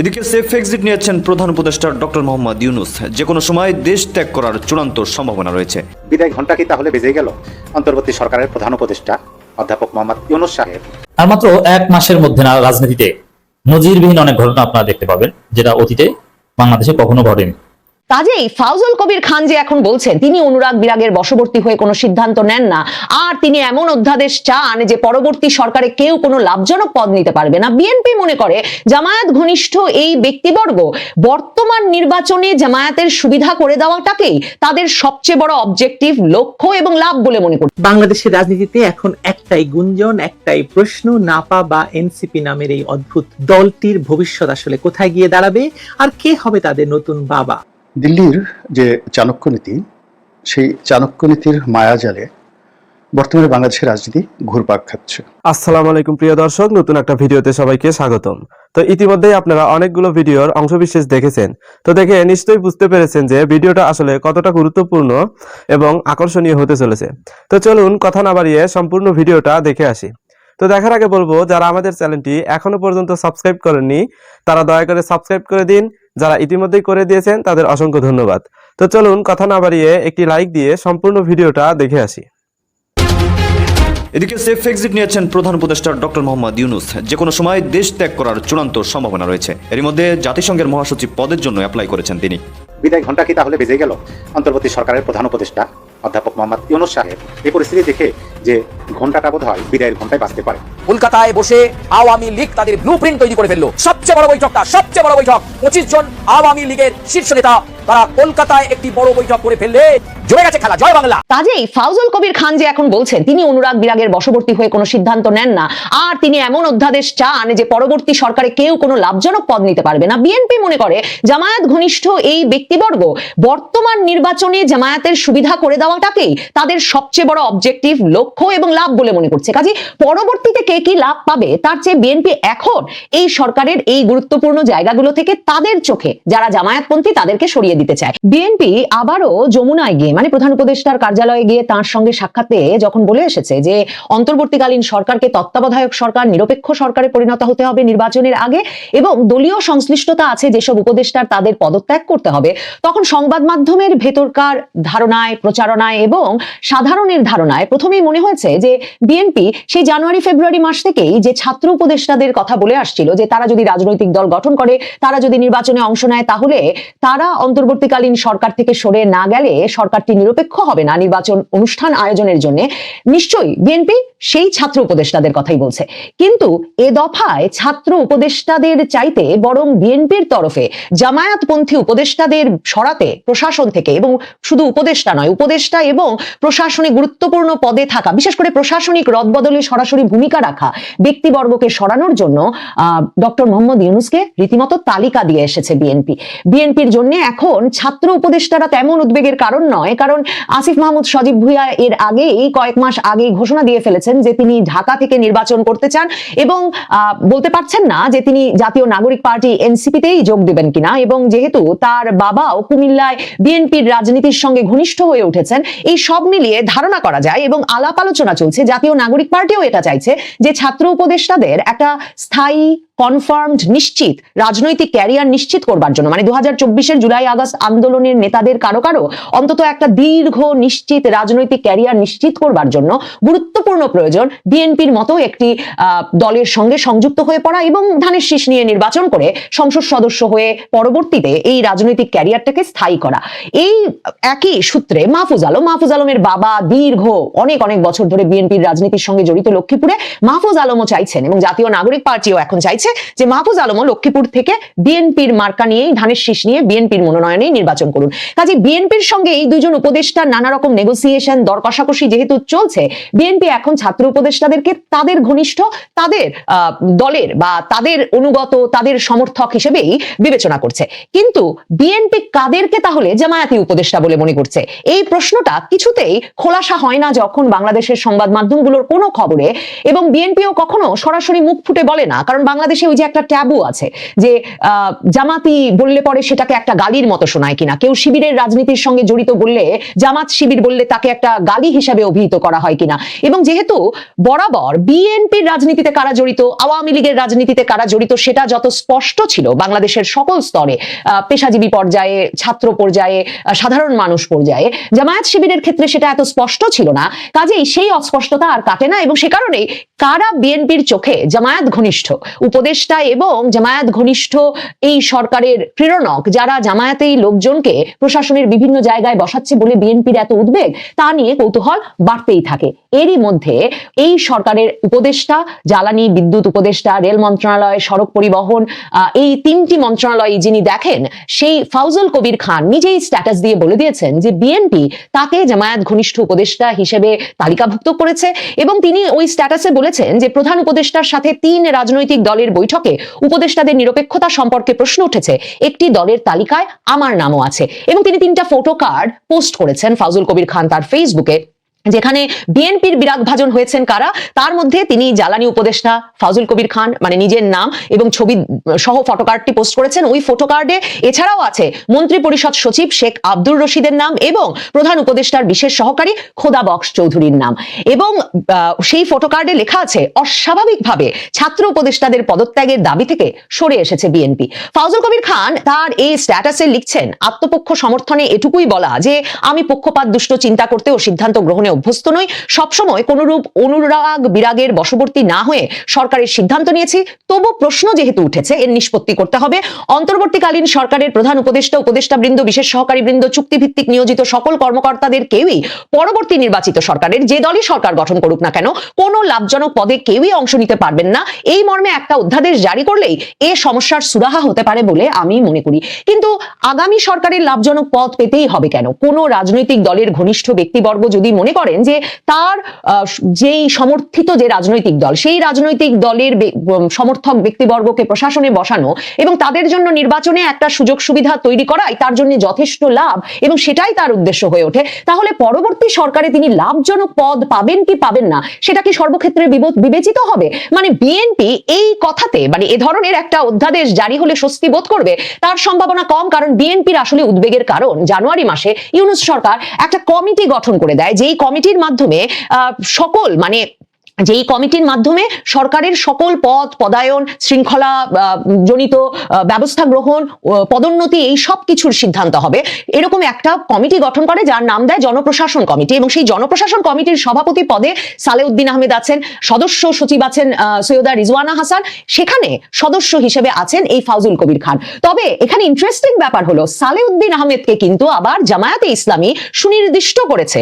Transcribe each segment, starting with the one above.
এদিকে safe exit নিয়েছেন প্রধান উপদেষ্টা ডক্টর মোহাম্মদ ইউনুস। যে কোনো সময় দেশ ত্যাগ করার চূড়ান্ত সম্ভাবনা রয়েছে। বিদায় ঘণ্টা কি তাহলে বেজে গেল? অন্তর্বর্তী সরকারের প্রধান উপদেষ্টা অধ্যাপক মোহাম্মদ ইউনুস সাহেব। আর মাত্র এক মাসের মধ্যে না রাজনীতিতে নজিরবিহীন অনেক ঘটনা আপনারা দেখতে পাবেন যেটা অতীতে বাংলাদেশে কখনো ঘটেনি। কাজেই ফাউজুল কবির খান যে এখন বলছেন, তিনি অনুরাগ বিরাগের বশবর্তী হয়ে কোনো সিদ্ধান্ত নেন না। আর তিনি এমন অধ্যাদেশ চান যে পরবর্তী সরকারে কেউ কোনো লাভজনক পদ নিতে পারবে না। বিএনপি মনে করে, জামায়াত ঘনিষ্ঠ এই ব্যক্তিবর্গ বর্তমান নির্বাচনে জামায়াতের সুবিধা করে দেওয়াটাকেই তাদের সবচেয়ে বড় অবজেক্টিভ লক্ষ্য এবং লাভ বলে মনে করছে বাংলাদেশের রাজনীতিতে এখন একটাই গুঞ্জন, একটাই প্রশ্ন, নাপা বা এনসিপি নামের এই অদ্ভুত দলটির ভবিষ্যৎ আসলে কোথায় গিয়ে দাঁড়াবে, আর কে হবে তাদের নতুন বাবা? দিল্লির যে চাণক্য নীতি, সেই চাণক্য নীতির মায়াজালে বর্তমানে বাংলাদেশের রাজনীতি ঘুরপাক খাচ্ছে। আসসালামু আলাইকুম প্রিয় দর্শক, নতুন একটা ভিডিওতে সবাইকে স্বাগতম। তো ইতিমধ্যেই আপনারা অনেকগুলো ভিডিওর অংশবিশেষ দেখেছেন। তো দেখে নিশ্চয়ই বুঝতে পেরেছেন যে ভিডিওটা আসলে কতটা গুরুত্বপূর্ণ এবং আকর্ষণীয় হতে চলেছে। তো চলুন কথা না বাড়িয়ে সম্পূর্ণ ভিডিওটা দেখে আসি। তো দেখার আগে বলব যারা আমাদের চ্যানেলটি এখনও পর্যন্ত সাবস্ক্রাইব করেননি তারা দয়া করে সাবস্ক্রাইব করে দিন। যারা ইতিমধ্যেই করে দিয়েছেন তাদের অসংখ্য ধন্যবাদ। তো চলুন কথা না বাড়িয়ে একটি লাইক দিয়ে সম্পূর্ণ ভিডিওটা দেখে আসি। এদিকে সেফ এক্সিট নিয়েছেন প্রধান উপদেষ্টা ডক্টর মোহাম্মদ ইউনুস। যে কোনো সময় দেশ ত্যাগ করার চূড়ান্ত সম্ভাবনা রয়েছে। এর মধ্যে জাতিসংঘের মহাসচিব পদের জন্য অ্যাপ্লাই করেছেন তিনি। বিদায় ঘণ্টা কি তাহলে বেজে গেল? অন্তর্বর্তী সরকারের প্রধান উপদেষ্টা অধ্যাপক মোহাম্মদ ইউনুস সাহেব এই পরিস্থিতি দেখে যে ঘন্টাটা বোধ হয় বিদায়ের ঘন্টায় বাঁচতে পারে। কলকাতায় বসে আওয়ামী লীগ তাদের ব্লু তৈরি করে ফেলল। সবচেয়ে বড় বৈঠকটা, সবচেয়ে বড় বৈঠক। পঁচিশ জন আওয়ামী লীগের শীর্ষ নেতা তারা কলকাতায় একটি বড় বৈঠক করে ফেললে জমে গেছে খেলা। জয় বাংলা। কাজেই ফাউজুল কবির খান যে এখন বলছেন, তিনি অনুরাগ বিরাগের বশবর্তী হয়ে কোনো সিদ্ধান্ত নেন না। আর তিনি এমন অধ্যাদেশ চান যে পরবর্তী সরকারে কেউ কোনো লাভজনক পদ নিতে পারবে না। বিএনপি মনে করে, জামায়াত ঘনিষ্ঠ এই ব্যক্তিবর্গ বর্তমান নির্বাচনে জামায়াতের সুবিধা করে দেওয়াটাকেই তাদের সবচেয়ে বড় অবজেক্টিভ লক্ষ্য এবং লাভ বলে মনে করছে। কাজে পরবর্তীতে কে কি লাভ পাবে, তার চেয়ে বিএনপি এখন এই সরকারের এই গুরুত্বপূর্ণ জায়গাগুলো থেকে তাদের চোখে, যারা জামায়াতপন্থী, তাদেরকে সরিয়ে দিতে চায়। বিএনপি আবারও যমুনায় গিয়ে মানে প্রধান উপদেষ্টার কার্যালয়ে গিয়ে তার সঙ্গে সাক্ষাতে যখন বলে এসেছে যে, অন্তর্বর্তীকালীন সরকারকে তত্ত্বাবধায়ক সরকার, নিরপেক্ষ সরকারে পরিণত হতে হবে নির্বাচনের আগে এবং দলীয় সংশ্লিষ্টতা আছে যেসব উপদেষ্টার তাদের পদত্যাগ করতে হবে, তখন সংবাদ মাধ্যমের ভেতরকার ধারণায়, প্রচারণায় এবং সাধারণের ধারণায় প্রথমেই মনে হয়েছে যে বিএনপি সেই জানুয়ারি, ফেব্রুয়ারি মাস থেকেই যে ছাত্র উপদেষ্টাদের কথা বলে আসছিল যে, তারা যদি রাজনৈতিক দল গঠন করে, তারা যদি নির্বাচনে অংশ নেয়, তাহলে তারা অন্তর্বর্তীকালীন সরকার থেকে সরে না গেলে সরকারটি নিরপেক্ষ হবে না। নির্বাচন অনুষ্ঠান আয়োজনের জন্য নিশ্চয়ই বিএনপি সেই ছাত্র উপদেষ্টাদের কথাই বলছে। কিন্তু এ দফায় ছাত্র উপদেষ্টাদের চাইতে বরং বিএনপির তরফে জামায়াতপন্থী উপদেষ্টাদের সরাতে প্রশাসন থেকে এবং শুধু উপদেষ্টা নয়, উপদেষ্টা এবং প্রশাসনে গুরুত্বপূর্ণ পদে থাকা, বিশেষ করে প্রশাসনিক রদবদলে সরাসরি ভূমিকা রাখা ব্যক্তিবর্গকে সরানোর জন্য ডক্টর মোহাম্মদ ইউনুসকে রীতিমতো তালিকা দিয়ে এসেছে বিএনপি। বিএনপির জন্য এখন ছাত্র উপদেষ্টারা তেমন উদ্বেগের কারণ নয়, কারণ আসিফ মাহমুদ সজীব ভুইয়া এর আগেই কয়েক মাস আগেই ঘোষণা দিয়ে ফেলেছেন যে তিনি ঢাকা থেকে নির্বাচন করতে চান এবং বলতে পারছেন না যে তিনি জাতীয় নাগরিক পার্টি এনসিপিতেই যোগ দেবেন কিনা এবং যেহেতু তার বাবাও কুমিল্লায় বিএনপির রাজনীতির সঙ্গে ঘনিষ্ঠ হয়ে উঠেছেন, এই সব মিলিয়ে ধারণা করা যায় এবং আলাপ আলোচনা চলছে, জাতীয় নাগরিক পার্টিও এটা চাইছে যে ছাত্র উপদেষ্টাদের একটা স্থায়ী কনফার্মড নিশ্চিত, রাজনৈতিক ক্যারিয়ার নিশ্চিত করবার জন্য। মানে দু হাজার জুলাই আগস্ট আন্দোলনের নেতাদের কারও কারও অন্তত একটা দীর্ঘ নিশ্চিত রাজনৈতিক ক্যারিয়ার নিশ্চিত করবার জন্য গুরুত্বপূর্ণ প্রয়োজন বিএনপির মতো একটি দলের সঙ্গে সংযুক্ত হয়ে পড়া এবং ধানের শীষ নিয়ে নির্বাচন করে সংসদ সদস্য হয়ে পরবর্তীতে এই রাজনৈতিক ক্যারিয়ারটাকে স্থায়ী করা। এই একই সূত্রে মাহফুজ আলম, মাহফুজ আলমের বাবা দীর্ঘ অনেক অনেক বছর ধরে বিএনপির রাজনীতির সঙ্গে জড়িত লক্ষ্মীপুরে মাহফুজ আলমও চাইছেন এবং জাতীয় নাগরিক পার্টিও এখন চাইছে যে মাহফুজ আলমও লক্ষ্মীপুর থেকে বিএনপির মার্কা নিয়েই ধানের শীষ নিয়ে বিএনপির মনোনয়নেই নির্বাচন করুন। কাজে বিএনপির সঙ্গে এই দুজন উপদেষ্টার নানা রকম নেগোসিয়েশন দর কষাকষি যেহেতু চলছে, বিএনপি এখন ছাত্র উপদেষ্টাদেরকে তাদের ঘনিষ্ঠ, তাদের দলের বা তাদের অনুগত, তাদের সমর্থক হিসেবেই বিবেচনা করছে। কিন্তু বিএনপি কাদেরকে তাহলে জামায়াতি উপদেষ্টা বলে মনে করছে? এই প্রশ্নটা কিছুতেই খোলাসা হয় না যখন বাংলাদেশের সংবাদ মাধ্যমগুলোর কোনো খবরে এবং বিএনপিও কখনো সরাসরি মুখ ফুটে বলে না, কারণ বাংলাদেশ বাংলাদেশে ওই যে একটা ট্যাবু আছে যে জামাতি বললে পরে সেটাকে একটা গালির মতো শোনায় কিনা। কেউ শিবিরের রাজনীতির সঙ্গে জড়িত বললে জামাত শিবির বললে তাকে একটা গালি হিসাবে অভিহিত করা হয় কিনা। এবং যেহেতু বরাবর বিএনপির রাজনীতিতে কারা জড়িত, আওয়ামী লীগের রাজনীতিতে কারা জড়িত, সেটা যত স্পষ্ট ছিল, বাংলাদেশের সকল স্তরে পেশাজীবী পর্যায়ে, ছাত্র পর্যায়ে সাধারণ মানুষ পর্যায়ে, জামায়াত শিবিরের ক্ষেত্রে সেটা এত স্পষ্ট ছিল না। কাজেই সেই অস্পষ্টতা আর কাটে না এবং সে কারণেই কারা বিএনপির চোখে জামায়াত ঘনিষ্ঠ উপদেষ্টা এবং জামায়াত ঘনিষ্ঠ এই সরকারের প্রেরণক, যারা জামায়াতে এই লোকজনকে প্রশাসনের বিভিন্ন জায়গায় বসাচ্ছে বলে বিএনপির এত উদ্বেগ, তা নিয়ে কৌতূহল বাড়তেই থাকে। এরই মধ্যে এই সরকারের উপদেষ্টা, জ্বালানি বিদ্যুৎ উপদেষ্টা, রেল মন্ত্রণালয়, সড়ক পরিবহন এই তিনটি মন্ত্রণালয় যিনি দেখেন, সেই ফাউজুল কবির খান নিজেই স্ট্যাটাস দিয়ে বলে দিয়েছেন যে বিএনপি তাকে জামায়াত ঘনিষ্ঠ উপদেষ্টা হিসেবে তালিকাভুক্ত করেছে এবং তিনি ওই স্ট্যাটাসে বলেছেন যে প্রধান উপদেষ্টার সাথে তিন রাজনৈতিক দলের বৈঠকে উপদেষ্টাদের নিরপেক্ষতা সম্পর্কে প্রশ্ন উঠেছে। একটি দলের তালিকায় আমার নামও আছে। এবং তিনি তিনটা ফটো কার্ড পোস্ট করেছেন। ফাজুল কবির খান তার ফেসবুকে যেখানে বিএনপির বিরাগ ভাজন হয়েছেন কারা, তার মধ্যে তিনি জ্বালানি উপদেষ্টা ফাউজুল কবির খান মানে নিজের নাম এবং ছবি সহ ফটোকার্ডটি পোস্ট করেছেন। ওই ফটোকার্ডে এছাড়াও আছে মন্ত্রী পরিষদ সচিব শেখ আব্দুর রশিদের নাম এবং প্রধান উপদেষ্টার বিশেষ সহকারী খোদা বক্স চৌধুরীর নাম। এবং সেই ফটোকার্ডে লেখা আছে, অস্বাভাবিকভাবে ছাত্র উপদেষ্টাদের পদত্যাগের দাবি থেকে সরে এসেছে বিএনপি। ফাউজুল কবির খান তার এই স্ট্যাটাসে লিখছেন, আত্মপক্ষ সমর্থনে এটুকুই বলা যে, আমি পক্ষপাত দুষ্ট চিন্তা করতে ও সিদ্ধান্ত গ্রহণে অভ্যস্ত নই। সবসময় কোনরূপ অনুরাগ বিরাগের বশবর্তী না হয়ে সরকারের সিদ্ধান্ত নিয়েছি। তবু প্রশ্ন যেহেতু উঠেছে, এর নিষ্পত্তি করতে হবে। অন্তর্বর্তীকালীন সরকারের প্রধান উপদেষ্টা উপদেষ্টা বৃন্দ বিশেষ সহকারী বৃন্দ চুক্তিভিত্তিক নিয়োজিত সকল কর্মকর্তাদের কেউই পরবর্তী নির্বাচিত সরকারের যে দলই সরকার গঠন করুক না কেন, কোনো লাভজনক পদে কেউই অংশ নিতে পারবেন না। এই মর্মে একটা অধ্যাদেশ জারি করলেই এ সমস্যার সুরাহা হতে পারে বলে আমি মনে করি। কিন্তু আগামী সরকারের লাভজনক পদ পেতেই হবে কেন? কোনো রাজনৈতিক দলের ঘনিষ্ঠ ব্যক্তিবর্গ যদি মনে করেন যে তার যেই সমর্থিত যে রাজনৈতিক দল, সেই রাজনৈতিক দলের সমর্থক ব্যক্তিবর্গকে প্রশাসনে বসানো এবং তাদের জন্য নির্বাচনে একটা সুযোগ সুবিধা তৈরি করাই তার জন্য যথেষ্ট লাভ এবং সেটাই তার উদ্দেশ্য হয়ে ওঠে। তাহলে পরবর্তী সরকারে তিনি লাভজনক পদ পাবেন কি পাবেন না, সেটা কি সর্বক্ষেত্রে বিব- বিবেচিত হবে? মানে বিএনপি এই কথাতে মানে এ ধরনের একটা অধ্যাদেশ জারি হলে স্বস্তি বোধ করবে, তার সম্ভাবনা কম কারণ বিএনপির আসলে উদ্বেগের কারণ। জানুয়ারি মাসে ইউনুস সরকার একটা কমিটি গঠন করে দেয়, যেই কমিটির মাধ্যমে সকল মানে যেই কমিটির মাধ্যমে সরকারের সকল পদ পদায়ন, শৃঙ্খলা জনিত ব্যবস্থা গ্রহণ পদোন্নতি এই সব কিছুর সিদ্ধান্ত হবে। এরকম একটা কমিটি গঠন করে যার নাম দেয় জনপ্রশাসন কমিটি এবং সেই জনপ্রশাসন কমিটির সভাপতি পদে সালেউদ্দিন আহমেদ আছেন, সদস্য সচিব আছেন সৈয়দা রিজওয়ানা হাসান। সেখানে সদস্য হিসেবে আছেন এই ফাউজুল কবির খান। তবে এখানে ইন্টারেস্টিং ব্যাপার হলো, সালেউদ্দিন আহমেদকে কিন্তু আবার জামায়াতে ইসলামী সুনির্দিষ্ট করেছে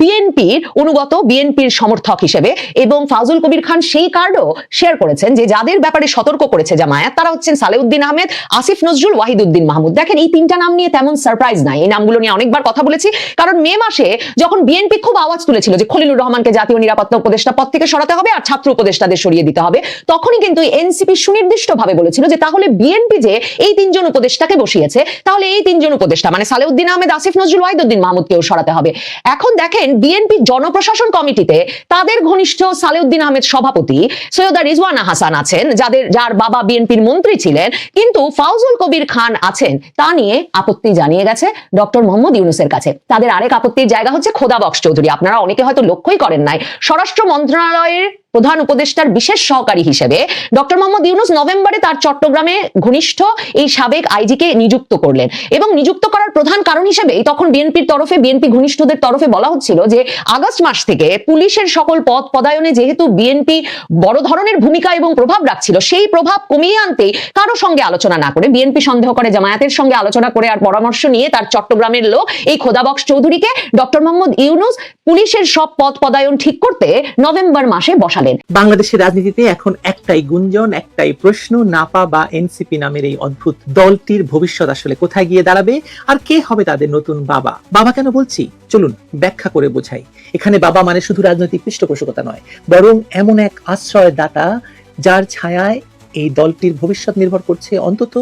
বিএনপির অনুগত বিএনপির সমর্থক হিসেবে। এবং ফাজুল কবির খান সেই কার্ডও শেয়ার করেছেন যে যাদের ব্যাপারে সতর্ক করেছে জামায়াত, তারা হচ্ছেন সালেউদ্দিন আহমেদ, আসিফ নজরুল, ওয়াহিদুদ্দিন মাহমুদ। দেখেন, এই তিনটা নাম নিয়ে তেমন সারপ্রাইজ নাই। এই নামগুলো নিয়ে অনেকবার কথা বলেছি। কারণ মে মাসে যখন বিএনপি খুব আওয়াজ তুলেছিল যে খলিলুর রহমানকে জাতীয় নিরাপত্তা উপদেষ্টা পদ থেকে সরাতে হবে আর ছাত্র উপদেষ্টাদের সরিয়ে দিতে হবে, তখনই কিন্তু এনসিপি সুনির্দিষ্ট ভাবে বলেছিল যে তাহলে বিএনপি যে এই তিনজন উপদেষ্টাকে বসিয়েছে, তাহলে এই তিনজন উপদেষ্টা মানে সালেউদ্দিন আহমেদ, আসিফ নজরুল, ওয়াহিদুদ্দিন মাহমুদকেও সরাতে হবে। এখন দেখেন বিএনপি জনপ্রশাসন কমিটিতে তাদের ঘনিষ্ঠ সালেউদ্দিন আহমেদ সভাপতি সৈয়দা রিজওয়ানা হাসান আছেন, যাদের যার বাবা বিএনপির মন্ত্রী ছিলেন, কিন্তু ফাউজুল কবির খান আছেন। তা নিয়ে আপত্তি জানিয়ে গেছে ডক্টর মোহাম্মদ ইউনুসের কাছে। তাদের আরেক আপত্তির জায়গা হচ্ছে খোদা বক্স চৌধুরী। আপনারা অনেকে হয়তো লক্ষ্যই করেন নাই। স্বরাষ্ট্র মন্ত্রণালয়ের প্রধান উপদেষ্টার বিশেষ সহকারী হিসেবে ডক্টর মোহাম্মদ ইউনুস নভেম্বরে তার চট্টগ্রামে ঘনিষ্ঠ এই সাবেক আইজিকে নিযুক্ত করলেন। এবং নিযুক্ত করার প্রধান কারণ হিসেবে তখন বিএনপির তরফে, বিএনপি ঘনিষ্ঠদের তরফে বলা হচ্ছিল যে আগস্ট মাস থেকে পুলিশের সকল পদ পদায়নে যেহেতু বিএনপি বড় ধরনের ভূমিকা এবং প্রভাব রাখছিল, সেই প্রভাব কমিয়ে আনতে কারও সঙ্গে আলোচনা না করে, বিএনপি সন্দেহ করে, জামায়াতের সঙ্গে আলোচনা করে আর পরামর্শ নিয়ে তার চট্টগ্রামের লোক এই খোদাবক্স চৌধুরীকে ডক্টর মোহাম্মদ ইউনুস পুলিশের সব পদ পদায়ন ঠিক করতে নভেম্বর মাসে বসালেন বাংলাদেশের রাজনীতিতে এখন একটাই গুঞ্জন, একটাই প্রশ্ন, নাপা বা এনসিপি নামের এই অদ্ভুত দলটির ভবিষ্যৎ আসলে কোথায় গিয়ে দাঁড়াবে আর কে হবে তাদের নতুন বাবা? বাবা কেন বলছি? চলুন, ব্যাখ্যা করে বোঝাই। এখানে বাবা মানে শুধু রাজনৈতিক পৃষ্ঠপোষকতা নয়, বরং এমন এক আশ্রয় দাতা যার ছায়ায় এই দলটির ভবিষ্যৎ নির্ভর করছে অন্তত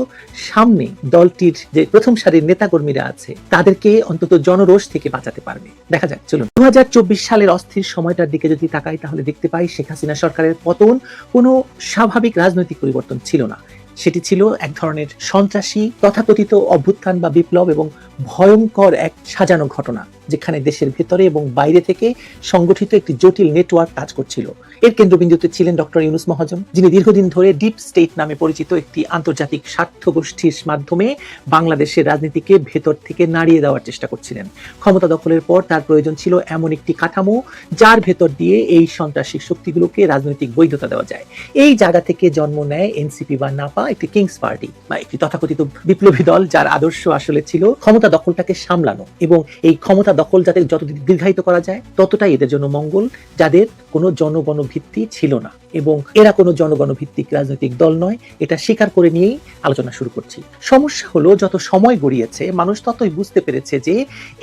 সামনে দলটির যে প্রথম সারির নেতাকর্মীরা আছে, তাদেরকে অন্তত জনরোষ থেকে বাঁচাতে পারবে। দেখা যাক, চলুন। দু হাজার চব্বিশ সালের অস্থির সময়টার দিকে যদি তাকাই, তাহলে দেখতে পাই শেখ হাসিনা সরকারের পতন কোনো স্বাভাবিক রাজনৈতিক পরিবর্তন ছিল না। সেটি ছিল এক ধরনের সন্ত্রাসী, তথাকথিত অভ্যুত্থান বা বিপ্লব এবং ভয়ঙ্কর এক সাজানো ঘটনা। যেখানে দেশের ভেতরে এবং বাইরে থেকে সংগঠিত একটি জটিল নেটওয়ার্ক কাজ করছিল। এর কেন্দ্রবিন্দুতে ছিলেন ডক্টর ইউনুস মহাজন, যিনি দীর্ঘদিন ধরে ডিপ স্টেট নামে পরিচিত একটি আন্তর্জাতিক স্বার্থ গোষ্ঠীর মাধ্যমে বাংলাদেশের রাজনীতিকে ভেতর থেকে নাড়িয়ে দেওয়ার চেষ্টা করছিলেন। ক্ষমতা দখলের পর তার প্রয়োজন ছিল এমন একটি কাঠামো যার ভেতর দিয়ে এই সন্ত্রাসী শক্তিগুলোকে রাজনৈতিক বৈধতা দেওয়া যায়। এই জায়গা থেকে জন্ম নেয় এনসিপি বা নাপা, একটি কিংস পার্টি বা একটি তথাকথিত বিপ্লবী দল যার আদর্শ আসলে ছিল ক্ষমতা দখলটাকে সামলানো এবং এই ক্ষমতা দখল যাতে যত দীর্ঘায়িত করা যায়, ততটাই এদের জন্য মঙ্গল, যাদের কোনো জনগণ ভিত্তি ছিল না। এবং এরা কোনো জনগণ ভিত্তিক রাজনৈতিক দল নয়, এটা স্বীকার করে নিয়েই আলোচনা শুরু করছি। সমস্যা হলো, যত সময় গড়িয়েছে, মানুষ ততই বুঝতে পেরেছে যে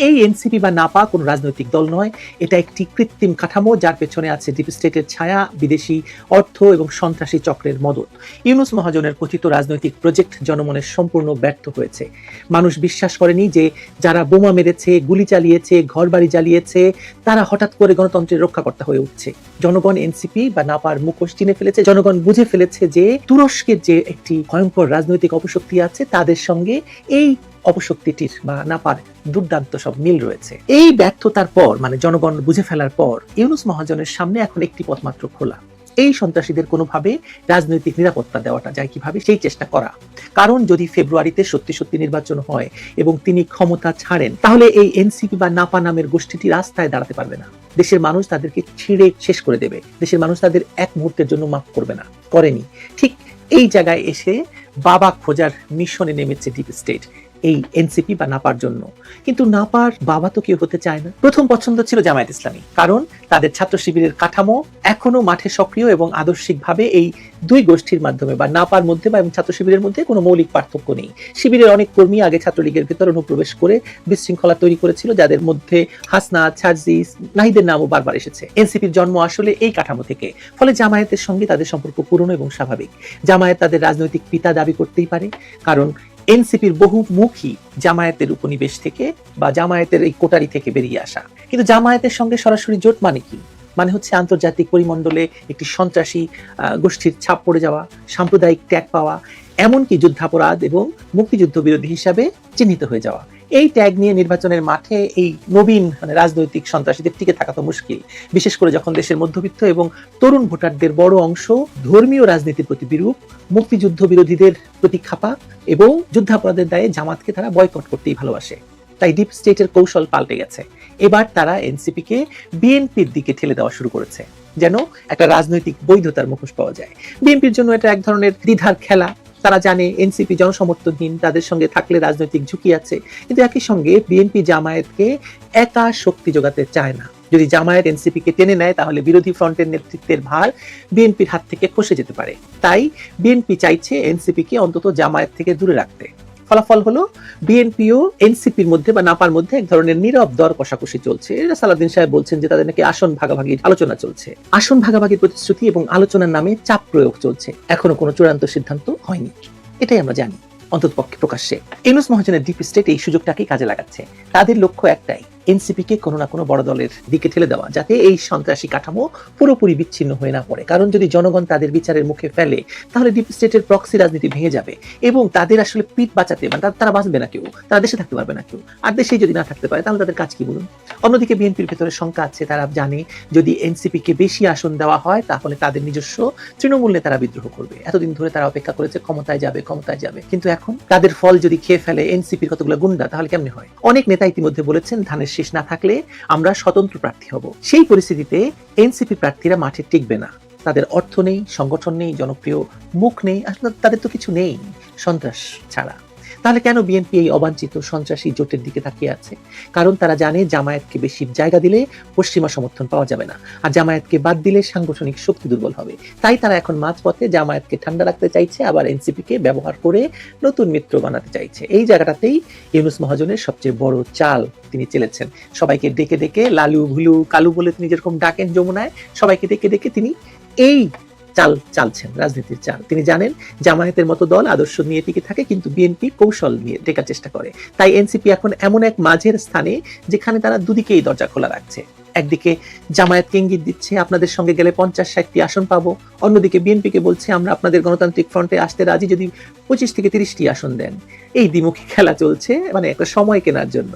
এই এনসিপি বা নাপা কোনো রাজনৈতিক দল নয়। এটা একটি কৃত্রিম কাঠামো, যার পেছনে আছে ডিপ স্টেটের ছায়া, বিদেশি অর্থ এবং সন্ত্রাসী চক্রের মদত। ইউনুস মহাজনের কথিত রাজনৈতিক প্রজেক্ট জনমনের সম্পূর্ণ ব্যর্থ হয়েছে। মানুষ বিশ্বাস করেনি যে যারা বোমা মেরেছে, গুলি চালিয়েছে ঘরবাড়ি জ্বালিয়েছে তারা হঠাৎ করে গণতন্ত্রের রক্ষাকর্তা হয়ে উঠছে। জনগণ এনসিপি বা নাপার মুখোশ চিনে ফেলেছে। জনগণ বুঝে ফেলেছে যে তুরস্কের যে একটি ভয়ঙ্কর রাজনৈতিক অপশক্তি আছে, তাদের সঙ্গে এই অপশক্তিটির বা নাপার দুর্দান্ত সব মিল রয়েছে। এই ব্যর্থতার পর মানে জনগণ বুঝে ফেলার পর, ইউনুস মহাজনের সামনে এখন একটি পথ মাত্র খোলা। এই সন্ত্রাসীদের কোনোভাবে রাজনৈতিক নিরাপত্তা দেওয়াটা যায় কীভাবে? সেই চেষ্টা করা। কারণ যদি ফেব্রুয়ারিতে সত্যি সত্যি নির্বাচন হয় এবং তিনি ক্ষমতা ছাড়েন, তাহলে এই এনসিপি বা নাপা নামের গোষ্ঠীটি রাস্তায় দাঁড়াতে পারবে না। দেশের মানুষ তাদেরকে ছিঁড়ে শেষ করে দেবে। দেশের মানুষ তাদের এক মুহূর্তের জন্য মাফ করবে না। করেনি। ঠিক এই জায়গায় এসে বাবা খোঁজার মিশনে নেমেছে ডিপ স্টেট এই এনসিপি বা নাপার জন্য। কিন্তু নাপার বাবা তো কেউ হতে চায় না। প্রথম পছন্দ ছিল জামায়াত ইসলামী। কারণ তাদের ছাত্র শিবিরের কাঠামো এখনও মাঠে সক্রিয় এবং আদর্শিকভাবে এই দুই গোষ্ঠীর মাধ্যমে বা নাপার মধ্যে বা এবং ছাত্র শিবিরের মধ্যে কোনো মৌলিক পার্থক্য নেই। শিবিরের অনেক কর্মী আগে ছাত্রলীগের ভেতর অনুপ্রবেশ করে বিশৃঙ্খলা তৈরি করেছিল, যাদের মধ্যে হাসনা ছাজিস নাহিদের নামও বারবার এসেছে। এনসিপির জন্ম আসলে এই কাঠামো থেকে। ফলে জামায়াতের সঙ্গে তাদের সম্পর্ক পুরনো এবং স্বাভাবিক। জামায়াত তাদের রাজনৈতিক পিতা দাবি করতেই পারে। কারণ এনসিপির বহুমুখী জামায়াতের উপনিবেশ থেকে বা জামায়াতের এই কোটারি থেকে বেরিয়ে আসা। কিন্তু জামায়াতের সঙ্গে সরাসরি জোট মানে কি? মানে হচ্ছে আন্তর্জাতিক পরিমণ্ডলে একটি সন্ত্রাসী গোষ্ঠীর ছাপ পড়ে যাওয়া, সাম্প্রদায়িক ত্যাগ পাওয়া, এমনকি যুদ্ধাপরাধ এবং মুক্তিযুদ্ধ বিরোধী হিসাবে চিহ্নিত হয়ে যাওয়া। এই ট্যাগ নিয়ে নির্বাচনের মাঠে এই নবীন মানে রাজনৈতিক সন্ত্রাসীদের টিকে থাকা তো মুশকিল। বিশেষ করে যখন দেশের মধ্যবিত্ত এবং তরুণ ভোটারদের বড় অংশ ধর্মীয় রাজনীতির প্রতি বিরূপ, মুক্তিযুদ্ধ বিরোধীদের প্রতি খাপা এবং যুদ্ধাপরাধের দায়ে জামাতকে তারা বয়কট করতেই ভালোবাসে। তাই ডিপ স্টেটের কৌশল পাল্টে গেছে। এবার তারা এনসিপি কে বিএনপির দিকে ঠেলে দেওয়া শুরু করেছে। যেন একটা রাজনৈতিক বৈধতার মুখোশ পাওয়া যায়। বিএনপির জন্য এটা এক ধরনের দ্বিধার খেলা। তারা জানে এনসিপি জনসমর্থনহীন, তাদের সঙ্গে থাকলে রাজনৈতিক ঝুঁকি আছে। কিন্তু একই সঙ্গে বিএনপি জামায়াতকে একা শক্তি যোগাতে চায় না। যদি জামায়াত এনসিপি কে টেনে নেয়, তাহলে বিরোধী ফ্রন্টের নেতৃত্বের ভার বিএনপির হাত থেকে খসে যেতে পারে। তাই বিএনপি চাইছে এনসিপি কে অন্তত জামায়াত থেকে দূরে রাখতে। ফলাফল হলো বিএনপিও এনসিপির মধ্যে বা নাপার মধ্যে এক ধরনের নীরব দর কষাকষি চলছে। এটা সালাদিন সাহেব বলছেন যে তাদের নাকি আসন ভাগাভাগির আলোচনা চলছে। আসন ভাগাভাগির প্রতিশ্রুতি এবং আলোচনার নামে চাপ প্রয়োগ চলছে। এখনও কোনো চূড়ান্ত সিদ্ধান্ত হয়নি। এটাই আমরা জানি অন্তত পক্ষে প্রকাশ্যে। ইউনুস মহাজনের ডিপ স্টেট এই সুযোগটাকেই কাজে লাগাচ্ছে। তাদের লক্ষ্য একটাই এনসিপি কে কোনো না কোনো বড় দলের দিকে ঠেলে দেওয়া, যাতে এই সন্ত্রাসী কাঠামো পুরোপুরি বিচ্ছিন্ন হয়ে না পড়ে। কারণ যদি জনগণ তাদের বিচারের মুখে ফেলে, তাহলে ডিপ স্টেটের প্রক্সি রাজনীতি ভেঙে যাবে এবং তাদের আসলে পিঠ বাঁচাতে মানে তারা- তারা বাঁচবে না কেউ, তারা দেশে থাকতে পারবে না কেউ। আর দেশেই যদি না থাকতে পারে, তাহলে তাদের কাজ কি বলুন? অন্যদিকে বিএনপির ভেতরে শঙ্কা আছে, তারা জানে যদি এনসিপি কে বেশি আসন দেওয়া হয়, তাহলে তাদের নিজস্ব তৃণমূল নেতারা বিদ্রোহ করবে। এতদিন ধরে তারা অপেক্ষা করেছে, ক্ষমতায় যাবে ক্ষমতায় যাবে। কিন্তু এখন তাদের ফল যদি খেয়ে ফেলে এনসিপির কতগুলো গুন্ডা, তাহলে কেমনে হয়? অনেক নেতা ইতিমধ্যে বলেছেন, ধানের শেষ না থাকলে আমরা স্বতন্ত্র প্রার্থী হব। সেই পরিস্থিতিতে এনসিপি প্রার্থীরা মাঠে টিকবে না। তাদের অর্থ নেই, সংগঠন নেই, জনপ্রিয় মুখ নেই, আসলে তাদের তো কিছু নেই, সন্ত্রাস ছাড়া। তাহলে কেন বিএনপি এই অবাঞ্ছিত সন্ত্রাসী জোটের দিকে তাকিয়ে আছে? কারণ তারা জানে জামায়াতকে বেশি জায়গা দিলে পশ্চিমা সমর্থন পাওয়া যাবে না। আর জামায়াতকে বাদ দিলে সাংগঠনিক শক্তি দুর্বল হবে। তাই তারা এখন মাঝপথে জামায়াতকে ঠান্ডা রাখতে চাইছে, আবার এনসিপি কে ব্যবহার করে নতুন মিত্র বানাতে চাইছে। এই জায়গাটাতেই ইউনুস মহাজনের সবচেয়ে বড় চাল তিনি চেলেছেন। সবাইকে ডেকে ডেকে লালু ভুলু কালু বলে তিনি যেরকম ডাকেন যমুনায়, সবাইকে ডেকে ডেকে তিনি এই চাল চালছেন, রাজনীতির চাল। তিনি জানেন জামায়াতের মতো দল আদর্শ নিয়ে টিকে থাকে কিন্তু বিএনপি কৌশল নিয়ে টেকার চেষ্টা করে। তাই এনসিপি এখন এমন এক মাঝের স্থানে যেখানে তারা দুদিকেই দরজা খোলা রাখছে। একদিকে জামায়াতকে ইঙ্গিত দিচ্ছে, আপনাদের সঙ্গে গেলে পঞ্চাশ ষাটটি আসন পাবো। অন্যদিকে বিএনপিকে বলছে, আমরা আপনাদের গণতান্ত্রিক ফ্রন্টে আসতে রাজি যদি পঁচিশ থেকে তিরিশটি আসন দেন। এই দ্বিমুখী খেলা চলছে মানে একটা সময় কেনার জন্য।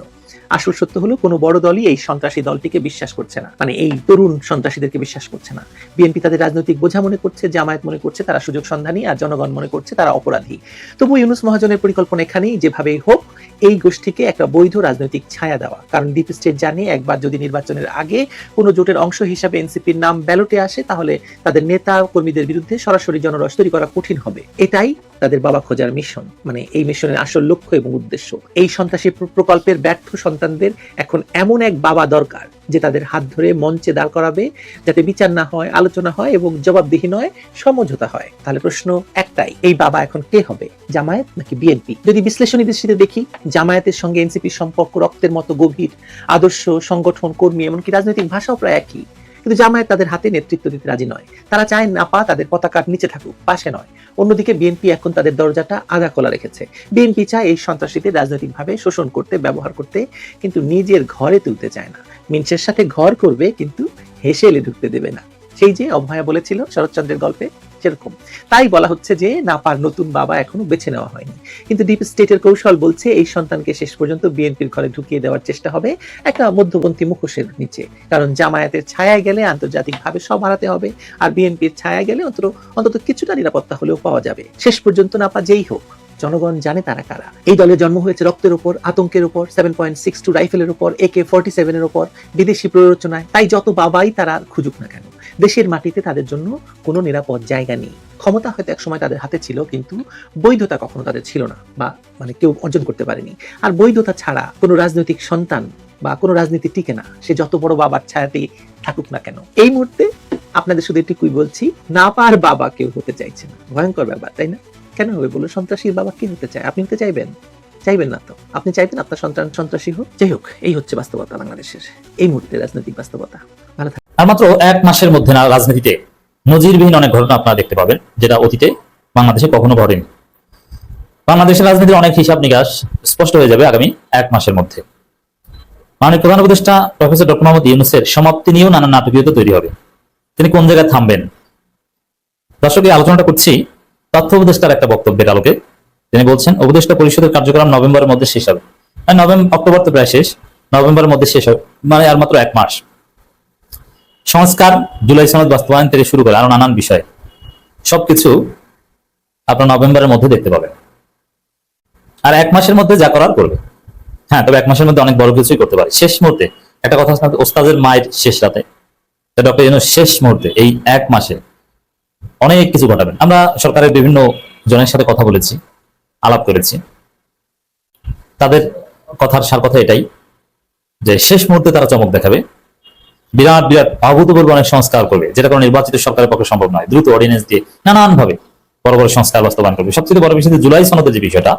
আসল সত্য হলো, কোনো বড় দলই এই সন্ত্রাসী দলটিকে বিশ্বাস করছে না। মানে এই তরুণ সন্ত্রাসীদেরকে বিশ্বাস করছে না। বিএনপি তাদের রাজনৈতিক বোঝা মনে করছে, জামায়াত মনে করছে, তারা সুযোগ সন্ধানী আর জনগণ মনে করছে তারা অপরাধী। তবু ইউনুস মহাজনের পরিকল্পনা এখানেই, যেভাবেই হোক, এই গোষ্ঠীকে একটা বৈধ রাজনৈতিক ছায়া দেওয়া। কারণ ডিপ স্টেট জানে, একবার যদি নির্বাচনের আগে কোনো জোটের অংশ হিসাবে এনসিপির নাম ব্যালটে আসে, তাহলে তাদের নেতা কর্মীদের বিরুদ্ধে সরাসরি জনরস তৈরি করা কঠিন হবে। এটাই তাদের বাবা খোঁজার মিশন। মানে এই মিশনের আসল লক্ষ্য এবং উদ্দেশ্য। এই সন্ত্রাসী প্রকল্পের ব্যর্থ সন্তানদের এখন এমন এক বাবা দরকার যে তাদের হাত ধরে মঞ্চে দাঁড় করাবে, যাতে বিচার না হয়, আলোচনা হয় এবং জবাবদিহি নয়, সমঝোতা হয়। তাহলে প্রশ্ন একটাই, এই বাবা এখন কে হবে? জামায়াত নাকি বিএনপি যদি বিশ্লেষণী দৃষ্টিতে দেখি, জামায়াতের সঙ্গে এনসিপির সম্পর্ক রক্তের মতো গভীর, আদর্শ, সংগঠন, কর্মী, এমনকি রাজনৈতিক ভাষাও প্রায় একই। কিন্তু জামায়াত তাদের হাতে নেতৃত্ব দিতে রাজি নয়। তারা চায় না পা তাদের পতাকার নিচে থাকুক, পাশে নয়। অন্যদিকে বিএনপি এখন তাদের দরজাটা আধা খোলা রেখেছে। বিএনপি চায় এই সন্ত্রাসীদের রাজনৈতিকভাবে শোষণ করতে, ব্যবহার করতে, কিন্তু নিজের ঘরে তুলতে চায় না। মিনসের সাথে ঘর করবে, কিন্তু হেসে এলে ঢুকতে দেবে না। সেই যে অভয়া বলেছিল শরৎচন্দ্রের গল্পে সেরকম। তাই বলা হচ্ছে যে নাপার নতুন বাবা এখনও বেছে নেওয়া হয়নি। কিন্তু ডিপ স্টেটের কৌশল বলছে এই সন্তানকে শেষ পর্যন্ত বিএনপির ঘরে ঢুকিয়ে দেওয়ার চেষ্টা হবে একটা মধ্যপন্থী মুখোশের নিচে। কারণ জামায়াতের ছায়ায় গেলে আন্তর্জাতিকভাবে সব হারাতে হবে, আর বিএনপির ছায়া গেলে অন্তত অন্তত কিছুটা নিরাপত্তা হলেও পাওয়া যাবে। শেষ পর্যন্ত নাপা যেই হোক, জনগণ জানে তারা কারা। এই দলের জন্ম হয়েছে রক্তের উপর, আতঙ্কের উপর সেভেন পয়েন্ট সিক্স টু রাইফেলের উপর একে ফোর্টি সেভেনের উপর, বিদেশি প্ররোচনায়। তাই যত বাবাই তারা খুঁজুক না কেন। দেশের মাটিতে তাদের জন্য কোনো নিরাপদ জায়গা নেই। ক্ষমতা হয়তো একসময় তাদের হাতে ছিল, কিন্তু বৈধতা কখনো তাদের ছিল না বা মানে কেউ অর্জন করতে পারেনি। আর বৈধতা ছাড়া কোনো রাজনৈতিক সন্তান বা কোনো রাজনীতি টিকে না। সে যত বড় বাবার ছায়াতেই থাকুক না কেন। এই মুহূর্তে আপনাদের শুধু এটুকুই বলছি না পার বাবা কেউ হতে চাইছে না। ভয়ঙ্কর ব্যাপার, তাই না? কেন হবে বলুন? সন্ত্রাসীর বাবা কি হতে চায়? আপনি হতে চাইবেন? চাইবেন না তো। আপনি চাইবেন আপনার সন্তান সন্ত্রাসী হোক? যাই হোক, এই হচ্ছে বাস্তবতা বাংলাদেশের। এই মুহূর্তে রাজনৈতিক বাস্তবতা। ভালো। আর মাত্র এক মাসের মধ্যে না, রাজনীতিতে নজিরবিহীন অনেক ঘটনা আপনারা দেখতে পাবেন, যেটা অতীতে বাংলাদেশে কখনো ঘটেনি। বাংলাদেশের রাজনীতির অনেক হিসাব নিকাশ স্পষ্ট হয়ে যাবে আগামী এক মাসের মধ্যে। মাননীয় প্রধান উপদেষ্টা প্রফেসর ডক্টর মোহাম্মদ ইউনুসের সমাপ্তি নিয়েও নানা নাটকীয়তা তৈরি হবে। তিনি কোন জায়গায় থামবেন? দর্শক, এই আলোচনাটা করছি তথ্য উপদেষ্টার একটা বক্তব্যের আলোকে। তিনি বলছেন, উপদেষ্টা পরিষদের কার্যক্রম নভেম্বরের মধ্যে শেষ হবে। নভেম্বর অক্টোবর তো প্রায় শেষ। নভেম্বরের মধ্যে শেষ হবে মানে আর মাত্র এক মাস। সংস্কার জুলাই সনদ বাস্তবায়ন থেকে শুরু করে আরও নানান বিষয়। সবকিছু আপনার নভেম্বরের মধ্যে দেখতে পাবেন। আর এক মাসের মধ্যে যা করার করবে। হ্যাঁ তবে এক মাসের মধ্যে অনেক বড় কিছুই করতে পারে। শেষ মুহূর্তে একটা কথা আছে না, ওস্তাদের মায়ের শেষ রাতে। ডক্টর যেন শেষ মুহূর্তে এই এক মাসে অনেক কিছু ঘটাবেন। আমরা সরকারের বিভিন্ন জনের সাথে কথা বলেছি আলাপ করেছি। তাদের কথার সার কথা এটাই যে শেষ মুহূর্তে তারা চমক দেখাবে। বিরাট বিরাট অভূতপূর্ব অনেক সংস্কার করবে, যেটা কোনো নির্বাচিত সরকারের পক্ষে সম্ভব নয়। দ্রুত অর্ডিনেন্স দিয়ে নানান ভাবে বড় বড় সংস্কার বাস্তবায়ন করবে। সবচেয়ে বড় বিষয় জুলাই সনদের যে বিষয়টা,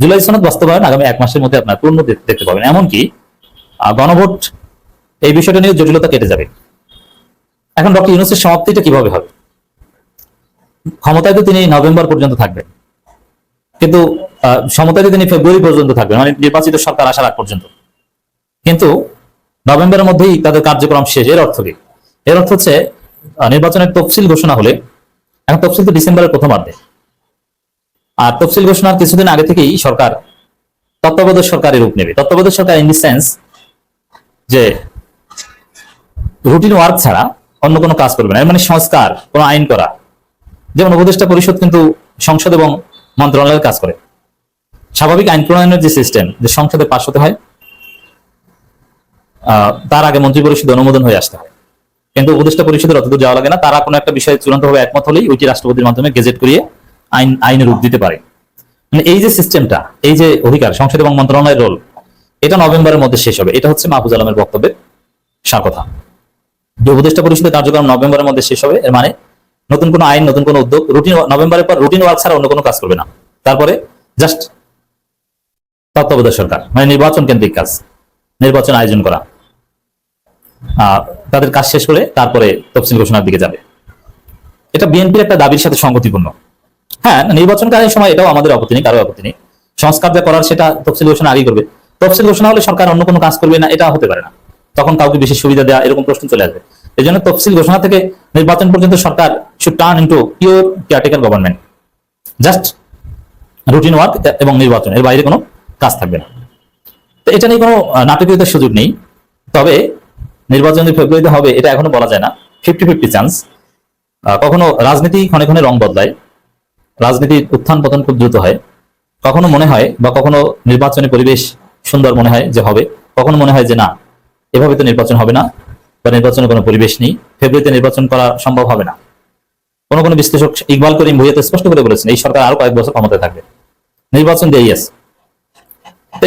জুলাই সনদ বাস্তবায়ন আগামী এক মাসের মধ্যে আপনার পূর্ণ দেখতে পাবেন। এমনকি গণভোট, এই বিষয়টা নিয়ে জটিলতা কেটে যাবে। এখন ডক্টর ইউনুসের সমাপ্তিটা কীভাবে হবে? ক্ষমতায় তো তিনি নভেম্বর পর্যন্ত থাকবেন। কিন্তু তো তিনি ফেব্রুয়ারি পর্যন্ত থাকবেন মানে নির্বাচিত সরকার আসার আগ পর্যন্ত। কিন্তু নভেম্বরের মধ্যেই তাদের কার্যক্রম শেষ। এর অর্থ কি? এর অর্থ হচ্ছে নির্বাচনের তফসিল ঘোষণা হলে, এখন তফসিল তো ডিসেম্বরের প্রথমার্ধে। আর তফসিল ঘোষণার কিছুদিন আগে থেকেই সরকার তত্ত্বাবধায়ক সরকারের রূপ নেবে। তত্ত্বাবধায়ক সরকার ইন দি সেন্স যে রুটিন ওয়ার্ক ছাড়া অন্য কোনো কাজ করবে না। মানে সংস্কার, কোনো আইন করা। যেমন উপদেষ্টা পরিষদ কিন্তু সংসদ এবং মন্ত্রণালয়ের কাজ করে। স্বাভাবিক আইন প্রণয়নের যে সিস্টেম যে সংসদে পাশ হতে হয় তার আগে মন্ত্রী পরিষদ অনুমোদন হয়ে আসতে হয়। কিন্তু উপদেষ্টা পরিষদের অতদূর যাওয়া লাগে না। তারা কোনো একটা বিষয়ে চূড়ান্তভাবে একমত হলেই ওইটি রাষ্ট্রপতির মাধ্যমে গেজেট করিয়ে আইন, আইনের রূপ দিতে পারে। মানে এই যে সিস্টেমটা, এই যে অধিকার, সংসদ এবং মন্ত্রণালয়ের রোল এটা নভেম্বরের মধ্যে শেষ হবে। এটা হচ্ছে মাহফুজ আলমের বক্তব্যের সার কথা। যে উপদেষ্টা পরিষদের কার্যক্রম নভেম্বরের মধ্যে শেষ হবে, এর মানে নতুন কোনো আইন, নতুন কোনো উদ্যোগ রুটিন নভেম্বরের পর রুটিন ওয়ার্ক ছাড়া অন্য কোনো কাজ করবে না। তারপরে জাস্ট তত্ত্বাবধায়ক সরকার মানে নির্বাচন কেন্দ্রিক কাজ, নির্বাচন আয়োজন করা। তাদের কাজ শেষ করে তারপরে তফসিল ঘোষণার দিকে যাবে। এটা বিএনপির একটা দাবির সাথে সংগতিপূর্ণ। হ্যাঁ নির্বাচনকালীন সময় এটাও আমাদের আপত্তি নেই কারও আপত্তি নেই। সংস্কার যা করার সেটা তফসিল ঘোষণা আগেই করবে। তফসিল ঘোষণা হলে সরকার অন্য কোনো কাজ করবে না, এটা হতে পারে না। তখন কাউকে বেশি সুবিধা দেওয়া এরকম প্রশ্ন চলে আসবে। এই জন্য তফসিল ঘোষণা থেকে নির্বাচন পর্যন্ত সরকার should turn into pure caretaker government just routine work এবং নির্বাচন, এর বাইরে কোনো কাজ থাকবে না। তো এটা নিয়ে কোনো নাটকীয়তার সুযোগ নেই। তবে নির্বাচন যে ফেব্রুয়ারিতে হবে, এটা এখনও বলা যায় না। ফিফটি ফিফটি চান্স কখনো রাজনীতি ক্ষণে ক্ষণে রং বদলায়। রাজনীতির উত্থান পতন খুব দ্রুত হয়। কখনো মনে হয় বা কখনো নির্বাচনী পরিবেশ সুন্দর মনে হয় যে হবে। কখনো মনে হয় যে না, এভাবে তো নির্বাচন হবে না বা নির্বাচনের কোনো পরিবেশ নেই। ফেব্রুয়ারিতে নির্বাচন করা সম্ভব হবে না। কোনো কোনো বিশ্লেষক ইকবাল করিম ভুইয়াতে স্পষ্ট করে বলেছেন, এই সরকার আরও কয়েক বছর ক্ষমতায় থাকবে। নির্বাচন দিয়ে আছে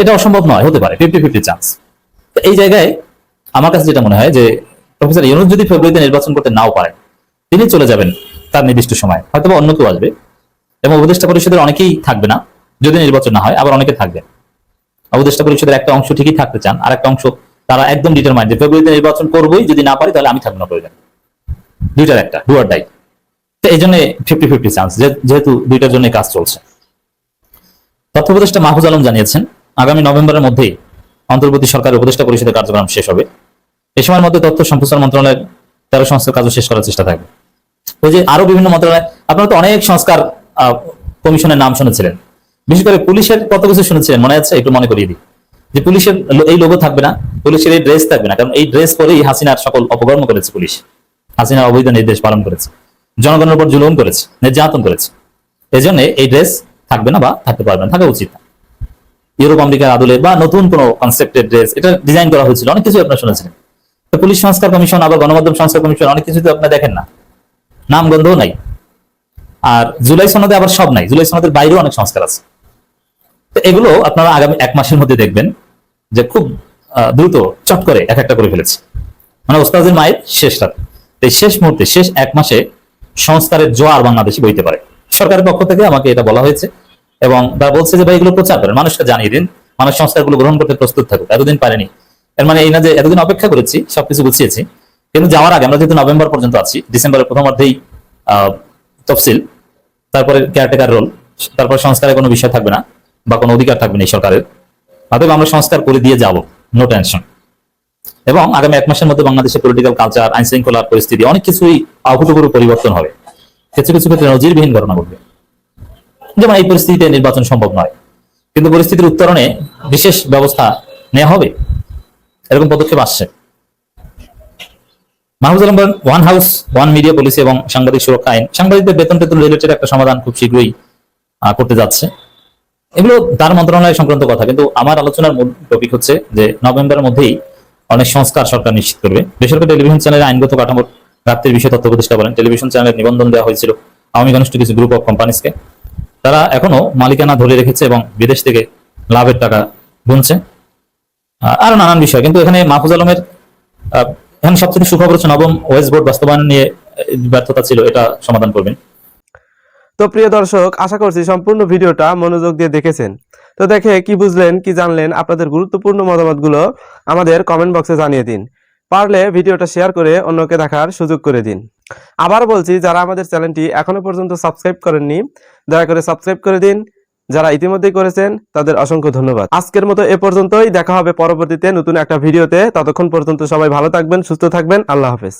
এটা অসম্ভব নয়, হতে পারে। ফিফটি ফিফটি চান্স তো এই জায়গায় আমার কাছে যেটা মনে হয় যে প্রফেসর ইউনুস যদি ফেব্রুয়ারিতে নির্বাচন করতে নাও পারেন, তিনি চলে যাবেন তার নির্দিষ্ট সময়। হয়তো অন্য কেউ আসবে এবং উপদেষ্টা পরিষদের অনেকেই থাকবে না, যদি নির্বাচন না হয়, আবার অনেকে থাকবে। উপদেষ্টা পরিষদের একটা অংশ ঠিকই থাকতে চান, আর একটা অংশ তারা একদম ডিটারমাইন্ড যে ফেব্রুয়ারিতে নির্বাচন করবোই, যদি না পারি তাহলে আমি থাকব না প্রয়োজন। দুইটার একটা ডুয়ার ডাই তো এই জন্য ফিফটি ফিফটি চান্স যেহেতু দুইটার জন্য কাজ চলছে। তথ্য উপদেষ্টা মাহফুজ আলম জানিয়েছেন, আগামী নভেম্বরের মধ্যেই অন্তর্বর্তী সরকার উপদেষ্টা পরিষদের কার্যক্রম শেষ হবে। এ সময়ের মধ্যে তথ্য সম্প্রচার মন্ত্রণালয়ের তেরো সংস্কার কাজও শেষ করার চেষ্টা থাকবে। ওই যে আরও বিভিন্ন মন্ত্রণালয়, আপনারা তো অনেক সংস্কার কমিশনের নাম শুনেছিলেন। বিশেষ করে পুলিশের কত কিছু শুনেছিলেন, মনে আছে? একটু মনে করিয়ে দিই। যে পুলিশের এই লোগো থাকবে না, পুলিশের এই ড্রেস থাকবে না, কারণ এই ড্রেস পরেই হাসিনার সকল অপকর্ম করেছে পুলিশ। হাসিনার অবৈধ নির্দেশ পালন করেছে। জনগণের উপর জুলুম করেছে, নির্যাতন করেছে। এই জন্য এই ড্রেস থাকবে না বা থাকতে পারবে না, থাকা উচিত না। ইউরোপ, আমেরিকার আদলে বা নতুন কোনো কনসেপ্টের ড্রেস এটা ডিজাইন করা হয়েছিল। অনেক কিছু আপনারা শুনেছিলেন তো পুলিশ সংস্কার কমিশন, আবার গণমাধ্যম সংস্কার কমিশন, অনেক কিছু তো আপনারা দেখেন না। নাম গন্ধও নাই। আর জুলাই সনদে আবার সব নাই। জুলাই সনদের বাইরেও অনেক সংস্কার আছে। তো এগুলো আপনারা আগামী এক মাসের মধ্যে দেখবেন যে খুব দ্রুত চট করে এক একটা করে ফেলেছে। মানে ওস্তাদের মায়ের শেষ রাত। এই শেষ মুহূর্তে, শেষ এক মাসে সংস্কারের জোয়ার বাংলাদেশে বইতে পারে। সরকারের পক্ষ থেকে আমাকে এটা বলা হয়েছে। এবং তারা বলছে যে, ভাই, এগুলো প্রচার করেন, মানুষকে জানিয়ে দিন। মানুষ সংস্কারগুলো গ্রহণ করতে প্রস্তুত থাকুক। এতদিন পারেনি। এর মানে এই না যে, এতদিন অপেক্ষা করেছি, সবকিছু গুছিয়েছি। কিন্তু যাওয়ার আগে, আমরা যেহেতু নভেম্বর পর্যন্ত আছি, ডিসেম্বরের প্রথমার্ধেই তফসিল, তারপরে কেয়ারটেকার রোল তারপর সংস্কারের কোনো বিষয় থাকবে না, বা কোনো অধিকার থাকবে না এই সরকারের। অতএব আমরা সংস্কার করে দিয়ে যাব নো টেনশন এবং আগামী এক মাসের মধ্যে বাংলাদেশের পলিটিক্যাল কালচার আইন শৃঙ্খলার পরিস্থিতি, অনেক কিছুই অভূতপূর্ব পরিবর্তন হবে। কিছু কিছু ক্ষেত্রে নজিরবিহীন ঘটনা ঘটবে। যেমন এই পরিস্থিতিতে নির্বাচন সম্ভব নয়। কিন্তু পরিস্থিতির উত্তরণে বিশেষ ব্যবস্থা নেওয়া হবে, এরকম পদক্ষেপ আসছে। মাহফুজ আলম বলেন one house one media policy এবং সাংবাদিক সুরক্ষা আইন। সাংবাদিকদের বেতন টেতন রিলেটেড একটা সমাধান খুব শীঘ্রই করতে যাচ্ছে। এগুলো তার মন্ত্রণালয় সংক্রান্ত কথা, কিন্তু আমার আলোচনার মূল টপিক হচ্ছে যে নভেম্বরের মধ্যেই অনেক সংস্কার সরকার নিশ্চিত করবে। বেসরকারি টেলিভিশন চ্যানেলের আইনগত কাঠামোর ঘাটতির বিষয়ে তথ্য প্রতিষ্ঠা বলেন টেলিভিশন চ্যানেলের নিবন্ধন দেওয়া হয়েছিল আওয়ামী ঘনিষ্ঠ কিছু গ্রুপ অফ কোম্পানিজকে তারা এখনও মালিকানা ধরে রেখেছে এবং বিদেশ থেকে লাভের টাকা গুনছে। আরও নানান বিষয়, কিন্তু এখানে মাহফুজ আলমের এখানে সবথেকে সুখবর হচ্ছে নবম ওয়েস্ট বোর্ড বাস্তবায়ন নিয়ে ব্যর্থতা ছিল, এটা সমাধান করবেন। তো প্রিয় দর্শক, আশা করছি সম্পূর্ণ ভিডিওটা মনোযোগ দিয়ে দেখেছেন। তো দেখে কি বুঝলেন, কি জানলেন, আপনাদের গুরুত্বপূর্ণ মতামতগুলো আমাদের কমেন্ট বক্সে জানিয়ে দিন। পারলে ভিডিওটা শেয়ার করে অন্যকে দেখার সুযোগ করে দিন। আবার বলছি, যারা আমাদের চ্যানেলটি এখনও পর্যন্ত সাবস্ক্রাইব করেননি, দয়া করে সাবস্ক্রাইব করে দিন। যারা ইতিমধ্যেই করেছেন, তাদের অসংখ্য ধন্যবাদ। আজকের মতো এ পর্যন্তই। দেখা হবে পরবর্তীতে নতুন একটা ভিডিওতে। ততক্ষণ পর্যন্ত সবাই ভালো থাকবেন, সুস্থ থাকবেন। আল্লাহ হাফেজ।